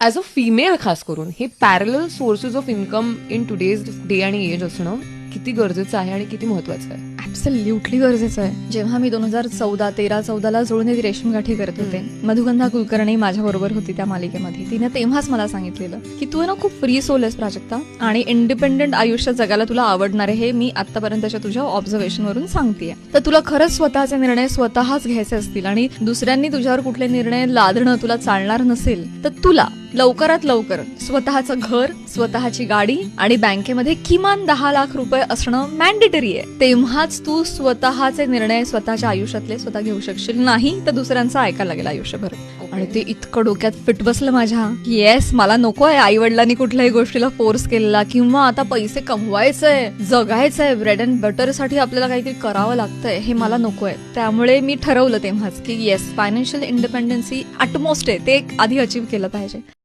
As a female खास करून हे parallel sources of income in today's day आणि एज असणं किती गरजेचं आहे आणि किती महत्वाचं आहे? ऍब्सल्युटली गरजेचं आहे. जेव्हा मी दोन हजार चौदा तेरा चौदाला जुळून ती रेशीम गाठी करत होते मधुगंधा कुलकर्णी माझ्या बरोबर होती त्या मालिकेमध्ये. तिने तेव्हाच मला सांगितलेलं की तू ना खूप फ्री सोल आहेस प्राजक्ता आणि इंडिपेंडंट आयुष्य जगायला तुला आवडणार आहे हे मी आतापर्यंतच्या तुझ्या ऑब्झर्वेशन वरून सांगतेय. तर तुला खरंच स्वतःचे निर्णय स्वतःच घ्यायचे असतील आणि दुसऱ्यांनी तुझ्यावर कुठले निर्णय लादणं तुला चालणार नसेल तर तुला लवकरात लवकर स्वतःचं घर स्वतःची गाडी आणि बँकेमध्ये किमान दहा लाख रुपये असणं मॅन्डेटरी आहे. तेव्हाच तू स्वतःचे निर्णय स्वतःच्या आयुष्यातले स्वतः घेऊ शकशील. नाही तर दुसऱ्यांचं ऐकायला लागेल आयुष्यभर. आणि ते इतकं डोक्यात फिट बसलं माझ्या. येस मला नको आहे आई वडिलांनी कुठल्याही गोष्टीला फोर्स केलेला किंवा आता पैसे कमवायचंय जगायचंय ब्रेड अँड बटरसाठी आपल्याला काहीतरी करावं लागतंय हे मला नको आहे. त्यामुळे मी ठरवलं तेव्हाच की येस फायनान्शियल इंडिपेंडन्सी अटमोस्ट आहे. ते एक आधी अचीव्ह केलं पाहिजे.